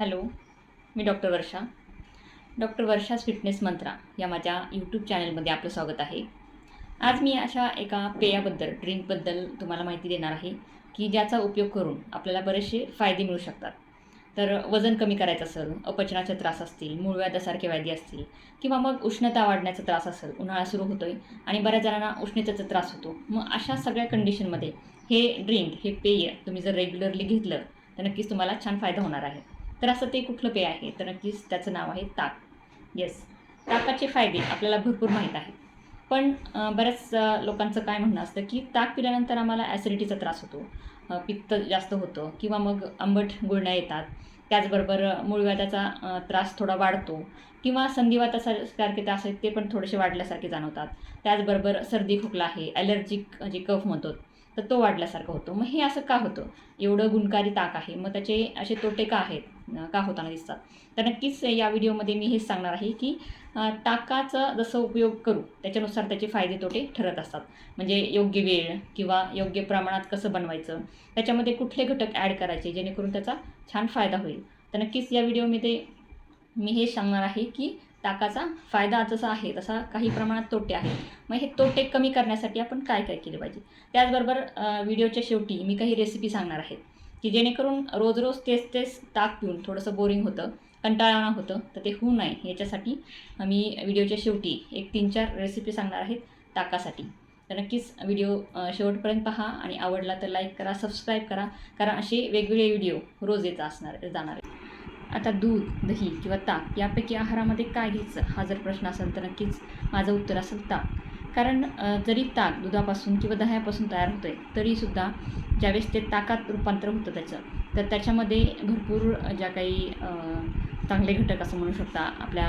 Hello मी doctor Varsha. Doctor Varsha's fitness मंत्रा या माझ्या YouTube चॅनलमध्ये आपलं स्वागत आहे. आज मी अशा एका पेयाबद्दल ड्रिंकबद्दल तुम्हाला माहिती देणार आहे की ज्याचा उपयोग करून आपल्याला बरेचसे फायदे मिळू शकतात. तर वजन कमी करायचं असेल अपचनाचे त्रास असतील मूळव्याधासारखे व्याधी असतील किंवा मग उष्णता वाढण्याचा त्रास असेल उन्हाळा सुरू होतोय आणि बऱ्याच जणांना उष्णतेचा त्रास होतो मग अशा सगळ्या कंडिशनमध्ये हे ड्रिंक हे पेय तुम्ही जर रेग्युलरली घेतलं तर नक्कीच तुम्हाला छान फायदा होणार आहे. तर असं ते कुठलं पेय आहे? तर नक्कीच त्याचं नाव आहे ताक. येस ताकाचे फायदे आपल्याला भरपूर माहीत आहे पण बऱ्याच लोकांचं काय म्हणणं असतं की ताक पिल्यानंतर आम्हाला ॲसिडिटीचा त्रास होतो. पित्त जास्त होतं किंवा मग आंबट गुळण्या येतात. त्याचबरोबर अं, मूळव्याधाचा त्रास थोडा वाढतो किंवा संधिवातासारखे त्रास आहेत ते पण थोडेसे वाढल्यासारखे जाणवतात. त्याचबरोबर सर्दी खोकला आहे ॲलर्जिक जे कफ म्हणतो तर तो वाढल्यासारखं होतो. मग हे असं का होतं? एवढं गुणकारी ताक आहे. मग त्याचे असे तोटे का आहेत? का होताना दिसतात? तर नक्कीच या व्हिडिओमध्ये मी हेच सांगणार आहे की ताकाचं ताकाचा जसं उपयोग करू त्याच्यानुसार त्याचे फायदे तोटे ठरत असतात. म्हणजे योग्य वेळ किंवा योग्य प्रमाणात कसं बनवायचं? त्याच्यामध्ये कुठले घटक ॲड करायचे? जेणेकरून त्याचा छान फायदा होईल. तर नक्कीच या व्हिडिओमध्ये मी हे सांगणार आहे की ताकाचा फायदा जसा आहे तसा काही प्रमाणात तोटे आहेत. मग हे तोटे कमी करण्यासाठी आपण काय काय केले पाहिजे? त्याचबरोबर व्हिडिओच्या शेवटी मी काही रेसिपी सांगणार आहे की जेणेकरून रोज रोज तेच तेच ताक पिऊन थोडंसं बोरिंग होतं कंटाळा होतं तर ते होऊ नये. याच्यासाठी मी व्हिडिओच्या शेवटी एक तीन चार रेसिपी सांगणार आहेत ताकासाठी. तर नक्कीच व्हिडिओ शेवटपर्यंत पहा आणि आवडला तर लाईक करा सबस्क्राईब करा कारण असे वेगवेगळे व्हिडिओ रोज येत असणार जाणार आहेत. आता दूध दही किंवा ताक यापैकी आहारामध्ये काय घ्यायचं? हा जर प्रश्न असेल तर नक्कीच माझं उत्तर असेल ताक. कारण जरी ताक दुधापासून किंवा दह्यापासून तयार होतं आहे तरीसुद्धा ज्यावेळेस ते ताकात रूपांतर होतं त्याचं तर त्याच्यामध्ये भरपूर ज्या काही चांगले घटक असं म्हणू शकता आपल्या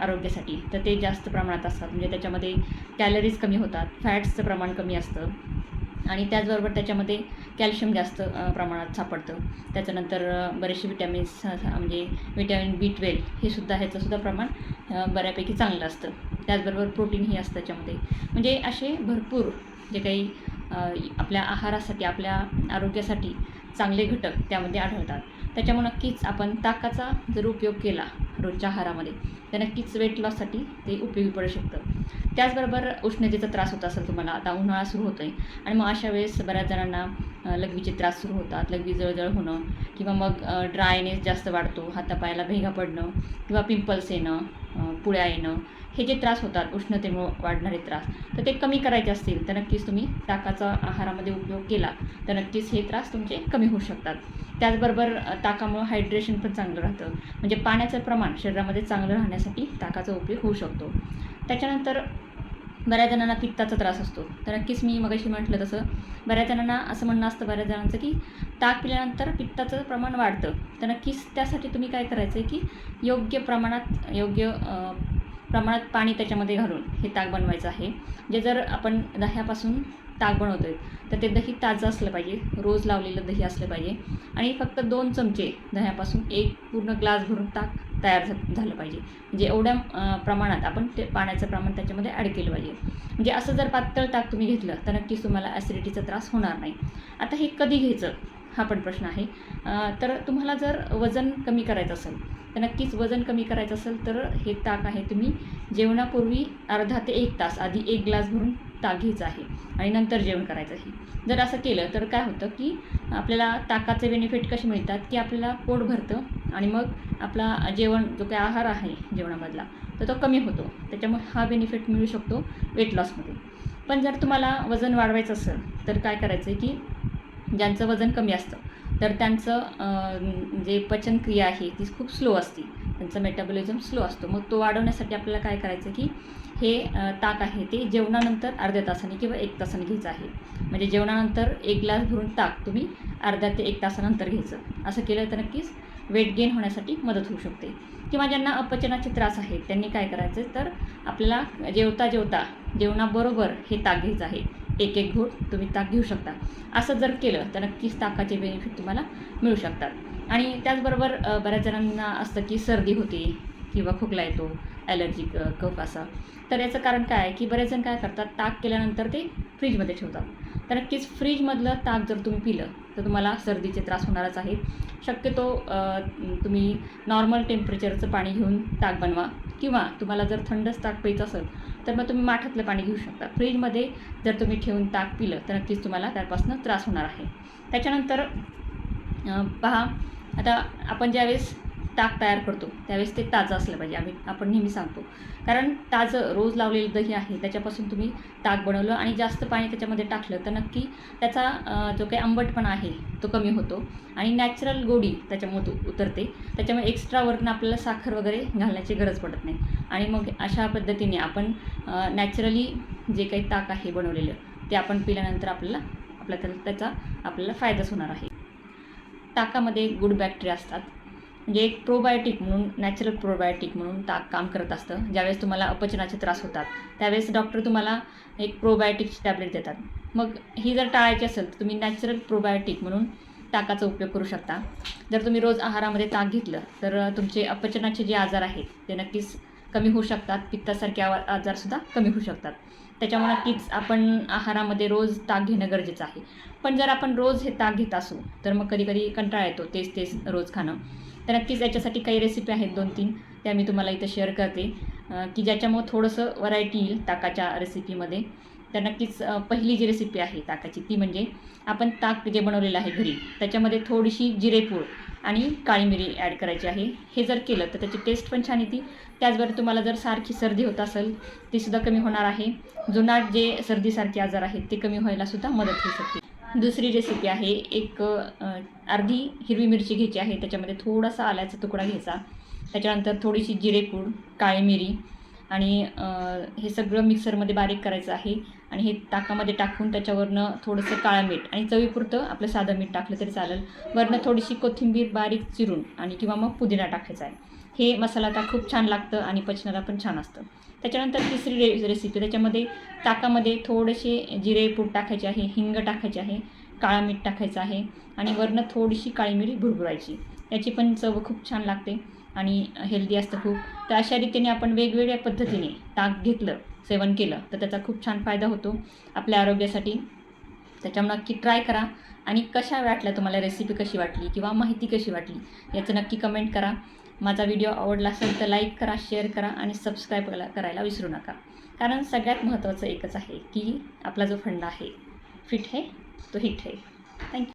आरोग्यासाठी तर ते जास्त प्रमाणात असतात. म्हणजे त्याच्यामध्ये कॅलरीज कमी होतात फॅट्सचं प्रमाण कमी असतं. आणि त्याचबरोबर त्याच्यामध्ये कॅल्शियम जास्त प्रमाणात सापडतं. त्याच्यानंतर बरेचसे विटॅमिन्स म्हणजे विटॅमिन बी ट्वेल्व हे सुद्धा ह्याचंसुद्धा प्रमाण बऱ्यापैकी चांगलं असतं. त्याचबरोबर प्रोटीनही असतं त्याच्यामध्ये. म्हणजे असे भरपूर जे काही आपल्या आहारासाठी आपल्या आरोग्यासाठी चांगले घटक त्यामध्ये आढळतात. त्याच्यामुळे नक्कीच आपण ताकाचा जर उपयोग केला रोजच्या आहारामध्ये तर नक्कीच वेट लॉससाठी ते उपयोगी पडू शकतं. त्याचबरोबर उष्णतेचा त्रास होत असेल तुम्हाला आता उन्हाळा सुरू होतो आहे आणि मग अशा वेळेस बऱ्याच जणांना लघवीचे त्रास सुरू होतात लघवी जळजळ होणं किंवा मग ड्रायनेस जास्त वाढतो हातापायाला भेगा पडणं किंवा पिंपल्स येणं पुळ्या येणं हे जे त्रास होतात उष्णतेमुळे वाढणारे त्रास तर ते कमी करायचे असतील तर नक्कीच तुम्ही ताकाचा आहारामध्ये उपयोग केला तर नक्कीच हे त्रास तुमचे कमी होऊ शकतात. त्याचबरोबर ताकामुळं हायड्रेशन पण चांगलं राहतं. म्हणजे पाण्याचं प्रमाण शरीरामध्ये चांगलं राहण्यासाठी ताकाचा उपयोग होऊ शकतो. त्याच्यानंतर बऱ्याच जणांना पित्ताचा त्रास असतो. तर नक्कीच मी मगाशी म्हटलं तसं. बऱ्याच जणांना असं म्हणणं असतं बऱ्याच जणांचं की ताक पिल्यानंतर पित्ताचं प्रमाण वाढतं. तर नक्कीच त्यासाठी तुम्ही काय करायचं आहे की योग्य प्रमाणात योग्य प्रमाणात पाणी त्याच्यामध्ये घालून हे ताक बनवायचं आहे. जे जर आपण दह्यापासून ताक बनवतो आहे तर ते दही ताजं असलं पाहिजे. रोज लावलेलं दही असलं पाहिजे. आणि फक्त दोन चमचे दह्यापासून एक पूर्ण ग्लास भरून ताक तयार झालं पाहिजे. म्हणजे एवढ्या प्रमाणात आपण ते पाण्याचं प्रमाण त्याच्यामध्ये ॲड केलं पाहिजे. म्हणजे असं जर पातळ ताक तुम्ही घेतलं तर नक्कीच तुम्हाला ॲसिडिटीचा त्रास होणार नाही. आता हे कधी घ्यायचं? हा पण प्रश्न आहे. तर तुम्हाला जर वजन कमी करायचं असेल तर नक्कीच वजन कमी करायचं असेल तर हे ताक आहे तुम्ही जेवणापूर्वी अर्धा ते एक तास आधी एक ग्लास भरून ताक घ्यायचं आहे आणि नंतर जेवण करायचं आहे. जर असं केलं तर काय होतं की आपल्याला ताकाचे बेनिफिट कसे मिळतात की आपल्याला पोट भरतं आणि मग आपला जेवण जो काही आहार आहे जेवणामधला तर तो कमी होतो. त्याच्यामुळे हा बेनिफिट मिळू शकतो वेट लॉसमध्ये पण जर तुम्हाला वजन वाढवायचं असेल तर काय करायचं आहे की ज्यांचं वजन कमी असतं. तर त्यांचं जे पचनक्रिया आहे ती खूप स्लो असते. त्यांचं मेटाबॉलिझम स्लो असतो. मग तो वाढवण्यासाठी आपल्याला काय करायचं की हे ताक आहे ते जेवणानंतर अर्ध्या तासाने किंवा एक तासाने घ्यायचं आहे. म्हणजे जेवणानंतर एक ग्लास भरून ताक तुम्ही अर्ध्या ते एक तासानंतर घ्यायचं. असं केलं तर नक्कीच वेट गेन होण्यासाठी मदत होऊ शकते. किंवा ज्यांना अपचनाचे त्रास आहेत त्यांनी काय करायचं तर आपल्याला जेवता जेवता जेवणाबरोबर हे ताक घ्यायचं आहे. एक एक घोट तुम्ही ताक घेऊ शकता. असं जर केलं तर नक्कीच ताकाचे बेनिफिट तुम्हाला मिळू शकतात. आणि त्याचबरोबर बऱ्याच जणांना असतं की सर्दी होते किंवा खोकला येतो ॲलर्जिक कफ असा. तर याचं कारण काय आहे की बरेच जण काय करतात ताक केल्यानंतर ते फ्रीजमध्ये ठेवतात. तर नक्कीच फ्रीजमधलं ताक जर तुम्ही पिलं तर तुम्हाला सर्दीचे त्रास होणारच आहेत. शक्यतो तुम्ही नॉर्मल टेम्परेचरचं पाणी घेऊन ताक बनवा. किंवा तुम्हाला जर थंडच ताक प्यायचं असेल तर मग तुम्ही माठातलं पाणी घेऊ शकता. फ्रीजमध्ये जर तुम्ही ठेवून ताक पिलं तर नक्कीच तुम्हाला त्यापासून त्रास होणार आहे. त्याच्यानंतर पहा आता आपण ज्यावेळेस ताक तयार करतो. त्यावेळेस ते ताजं असलं पाहिजे आम्ही आपण नेहमी सांगतो. कारण ताजं रोज लावलेलं दही आहे त्याच्यापासून तुम्ही ताक बनवलं आणि जास्त पाणी त्याच्यामध्ये टाकलं तर नक्की त्याचा जो काही आंबटपणा आहे तो कमी होतो. आणि नॅचरल गोडी त्याच्यामध्ये उतरते. त्याच्यामुळे एक्स्ट्रा वरनं आपल्याला साखर वगैरे घालण्याची गरज पडत नाही. आणि मग अशा पद्धतीने आपण नॅचरली जे काही ताक आहे बनवलेलं ते आपण पिल्यानंतर आपल्याला आपल्या त्याचा आपल्याला फायदाच होणार आहे. ताकामध्ये गुड बॅक्टेरिया असतात. म्हणजे एक प्रोबायोटिक म्हणून नॅचरल प्रोबायोटिक म्हणून ताक काम करत असतं. ज्यावेळेस तुम्हाला अपचनाचे त्रास होतात त्यावेळेस डॉक्टर तुम्हाला एक प्रोबायोटिकची टॅबलेट देतात. मग ही जर टाळायची असेल तर तुम्ही नॅचरल प्रोबायोटिक म्हणून ताकाचा उपयोग करू शकता. जर तुम्ही रोज आहारामध्ये ताक घेतलं तर तुमचे अपचनाचे जे आजार आहेत ते नक्कीच कमी होऊ शकतात. पित्तासारखे आवा आजारसुद्धा कमी होऊ शकतात. त्याच्यामुळे नक्कीच आपण आहारामध्ये रोज ताक घेणं गरजेचं आहे. पण जर आपण रोज हे ताक घेत असू तर मग कधी कधी कंटाळा येतो तेच तेच रोज खाणं. तर नक्कीच याच्यासाठी काही रेसिपी आहेत दोन तीन त्या मी तुम्हाला इथं शेअर करते. की ज्याच्यामुळं थोडंसं व्हरायटी येईल ताकाच्या रेसिपीमध्ये तर नक्कीच पहिली जी रेसिपी आहे ताकाची ती म्हणजे आपण ताक जे बनवलेलं आहे घरी त्याच्यामध्ये थोडीशी जिरेपूड आणि काळी मिरी ॲड करायची आहे. हे जर केलं तर त्याची टेस्ट पण छान येते. त्याचबरोबर तुम्हाला जर सारखी सर्दी होत असेल तीसुद्धा कमी होणार आहे. जुनाट जे सर्दीसारखे आजार आहेत ते कमी व्हायलासुद्धा मदत होऊ शकते. दुसरी रेसिपी आहे. एक अर्धी हिरवी मिरची घ्यायची आहे. त्याच्यामध्ये थोडासा आल्याचा तुकडा घ्यायचा. त्याच्यानंतर थोडीशी जिरेपूड काळी मिरी आणि हे सगळं मिक्सरमध्ये बारीक करायचं आहे. आणि हे ताकामध्ये टाकून त्याच्यावरनं थोडंसं काळं मीठ आणि चवीपुरतं आपलं साधं मीठ टाकलं तरी चालेल. वरनं थोडीशी कोथिंबीर बारीक चिरून आणि किंवा मग पुदिना टाकायचा आहे. हे मसाला ताक खूप छान लागतं आणि पचनाला पण छान असतं. त्याच्यानंतर तिसरी रे रेसिपी त्याच्यामध्ये ताकामध्ये थोडेसे जिरे पूड टाकायचे आहे हिंग टाकायचे आहे काळा मीठ टाकायचं आहे आणि वरनं थोडीशी काळी मिरी भुरभुरायची. याची पण चव खूप छान लागते. आणि हेल्दी असतं खूप. तर अशा रीतीने आपण वेगवेगळ्या पद्धतीने ताक घेतलं सेवन केलं तर त्याचा खूप छान फायदा होतो आपल्या आरोग्यासाठी. त्याच्यामुळे नक्की ट्राय करा आणि कशा वाटल्या तुम्हाला रेसिपी कशी वाटली किंवा माहिती कशी वाटली याचं नक्की कमेंट करा. माझा व्हिडिओ आवडला असेल तर लाईक करा शेअर करा आणि सबस्क्राईब करायला करायला विसरू नका. कारण सगळ्यात महत्त्वाचं एकच आहे की आपला जो फंड आहे फिट आहे तो हिट आहे. थँक्यू